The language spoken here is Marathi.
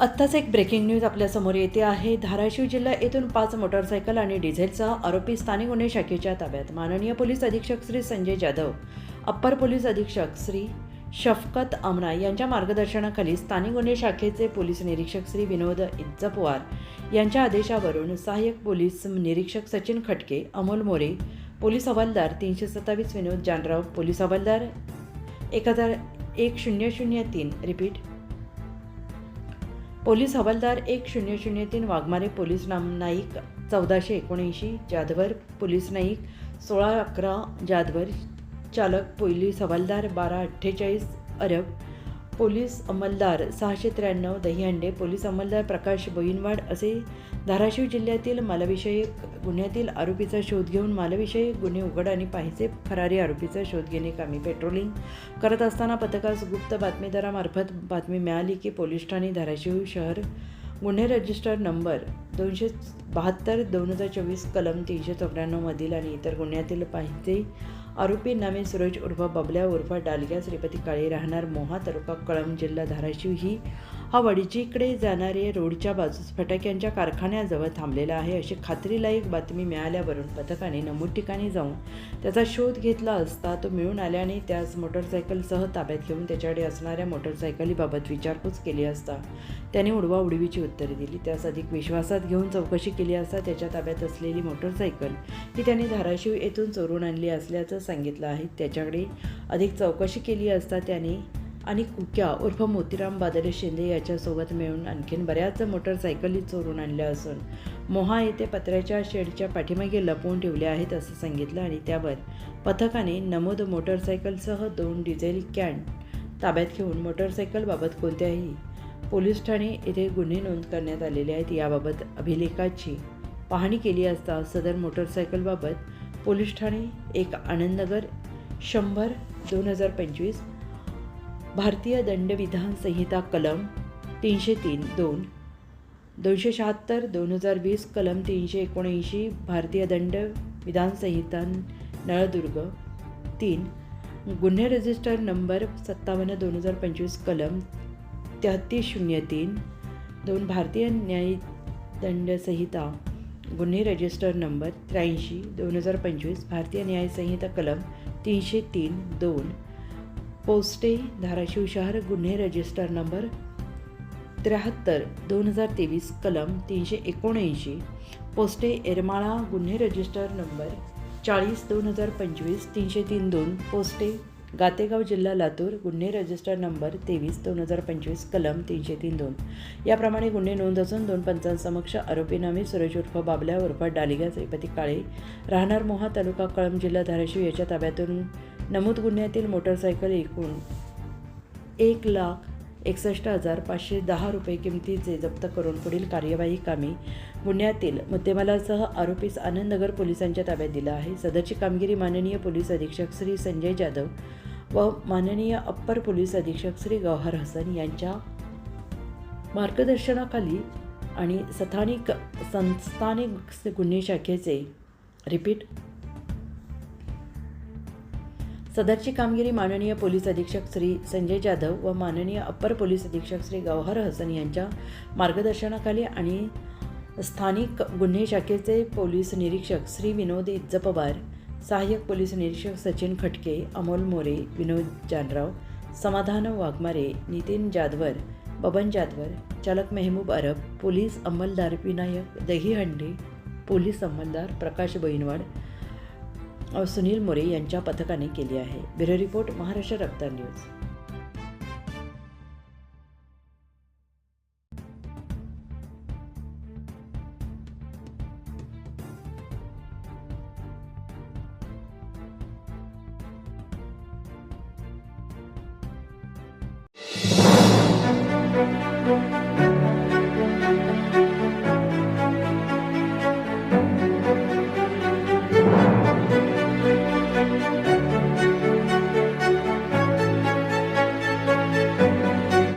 आत्ताच एक ब्रेकिंग न्यूज आपल्यासमोर येते आहे. धाराशिव जिल्हा येथून पाच मोटरसायकल आणि डिझेलचा आरोपी स्थानिक गुन्हे शाखेच्या ताब्यात. माननीय पोलीस अधीक्षक श्री संजय जाधव अप्पर पोलीस अधीक्षक श्री शफकत अमना यांच्या मार्गदर्शनाखाली स्थानिक गुन्हे शाखेचे पोलीस निरीक्षक श्री विनोद इज्जपवार यांच्या आदेशावरून सहाय्यक पोलीस निरीक्षक सचिन खटके अमोल मोरे पोलीस हवालदार तीनशे सत्तावीस विनोद जानराव पोलीस हवालदार एक हजार एक शून्य शून्य तीन रिपीट पोलीस हवालदार एक शून्य शून्य तीन वाघमारे पोलीस नाम नाईक चौदाशे एकोणऐंशी जाधवर पोलीस नाईक सोळा अकरा जाधवर चालक पोलीस हवालदार बारा अठ्ठेचाळीस अरब पोलीस अंमलदार सहाशे त्र्याण्णव दहीहंडे पोलीस अंमलदार प्रकाश बोईनवाड असे धाराशिव जिल्ह्यातील मालविषयक गुन्ह्यातील आरोपीचा शोध घेऊन मालविषयक गुन्हे उघड आणि पाहिजे फरारी आरोपीचा शोध घेणे कामी पेट्रोलिंग करत असताना पथकास गुप्त बातमीदारामार्फत बातमी मिळाली की पोलीस ठाणे धाराशिव शहर गुन्हे रजिस्टर नंबर दोनशे बहात्तर दोन हजार चोवीस कलम तीनशे चौऱ्याण्णवमधील आणि इतर गुन्ह्यातील पाहिजे आरोपी नामे सूरज उर्फ बबल्या उर्फ डालग्या श्रीपती काळे राहणार मोहा तालुका कळंब जिल्हा धाराशिव ही हा वडीचीकडे जाणारे रोडच्या बाजूस फटाक्यांच्या कारखान्याजवळ थांबलेला आहे. अशी खात्रीलायक बातमी मिळाल्यावरून पथकाने नमूद ठिकाणी जाऊन त्याचा शोध घेतला असता तो मिळून आल्याने त्यास मोटरसायकलसह ताब्यात घेऊन त्याच्याकडे असणाऱ्या मोटरसायकलीबाबत विचारपूस केली असता त्याने उडवा उडवीची उत्तरे दिली. त्यास अधिक विश्वासात घेऊन चौकशी केली असता त्याच्या ताब्यात असलेली मोटरसायकल ही त्याने धाराशिव येथून चोरून आणली असल्याचं सांगितलं आहे. त्याच्याकडे अधिक चौकशी केली असता त्याने आणि कुक्या उर्फ मोतीराम बादले शिंदे याच्यासोबत मिळून आणखीन बऱ्याच मोटरसायकली चोरून आणल्या असून मोहा येथे पत्र्याच्या शेडच्या पाठीमागे लपवून ठेवल्या आहेत असं सांगितलं आणि त्यावर पथकाने नमूद मोटरसायकलसह दोन डिझेल कॅन ताब्यात घेऊन मोटरसायकलबाबत कोणत्याही पोलीस ठाणे येथे गुन्हे नोंद करण्यात आलेले आहेत याबाबत अभिलेखाची पाहणी केली असता सदर मोटरसायकलबाबत पोलीस ठाणे एक आनंदनगर शंभर दोन हजार पंचवीस भारतीय दंडविधान संहिता कलम तीनशे तीन दोन दोनशे शहात्तर दोन हजार वीस कलम तीनशे एकोणऐंशी भारतीय दंड विधान संहिता नळदुर्ग. तीन गुन्हे रजिस्टर नंबर सत्तावन्न दोन हजार पंचवीस कलम तेहत्तीस शून्य तीन दोन भारतीय न्याय दंड संहिता गुन्हे रजिस्टर नंबर त्र्याऐंशी दोन हजार पंचवीस भारतीय न्याय संहिता कलम तीनशे तीन दोन. पोस्टे धाराशिव शहर गुन्हे रजिस्टर नंबर त्र्याहत्तर दोन हजार तेवीस कलम तीनशे एकोणऐंशी. पोस्टे एरमाळा गुन्हे रजिस्टर नंबर चाळीस दोन हजार पंचवीस तीनशे तीन दोन. पोस्टे गातेगाव जिल्हा लातूर गुन्हे रजिस्टर नंबर तेवीस दोन हजार पंचवीस कलम तीनशे तीन दोन. याप्रमाणे गुन्हे नोंद असून दोन पंचांसमक्ष आरोपीनामी सुरेश उर्फ बाबल्या उर्फ डालिगा श्रीपती काळे राहणार मोहा तालुका कळंब जिल्हा धाराशिव याच्या ताब्यातून नमूद गुन्ह्यातील मोटरसायकल एकूण एक लाख एकसष्ट हजार पाचशे दहा रुपये किमतीचे जप्त करून पुढील कार्यवाही कामी गुन्ह्यातील मुद्देमालासह आरोपीस आनंदनगर पोलिसांच्या ताब्यात दिला आहे. सदरची कामगिरी माननीय पोलीस अधीक्षक श्री संजय जाधव व माननीय अप्पर पोलीस अधीक्षक श्री गौहर हसन यांच्या मार्गदर्शनाखाली आणि स्थानिक संस्थानिक गुन्हे शाखेचे रिपीट सदरची कामगिरी माननीय पोलीस अधीक्षक श्री संजय जाधव व माननीय अप्पर पोलीस अधीक्षक श्री गौहर हसन यांच्या मार्गदर्शनाखाली आणि स्थानिक गुन्हे शाखेचे पोलीस निरीक्षक श्री विनोद इज्जपवार सहाय्यक पोलीस निरीक्षक सचिन खटके अमोल मोरे विनोद जानराव समाधान वाघमारे नितीन जाधवर बबन जाधवर चालक मेहबूब अरब पोलीस अंमलदार विनायक दहीहंडे पोलीस अंमलदार प्रकाश बहिणवाड सुनील मोरे यांच्या पथकाने केली आहे. ब्युरो रिपोर्ट महाराष्ट्र रक्तार न्यूज.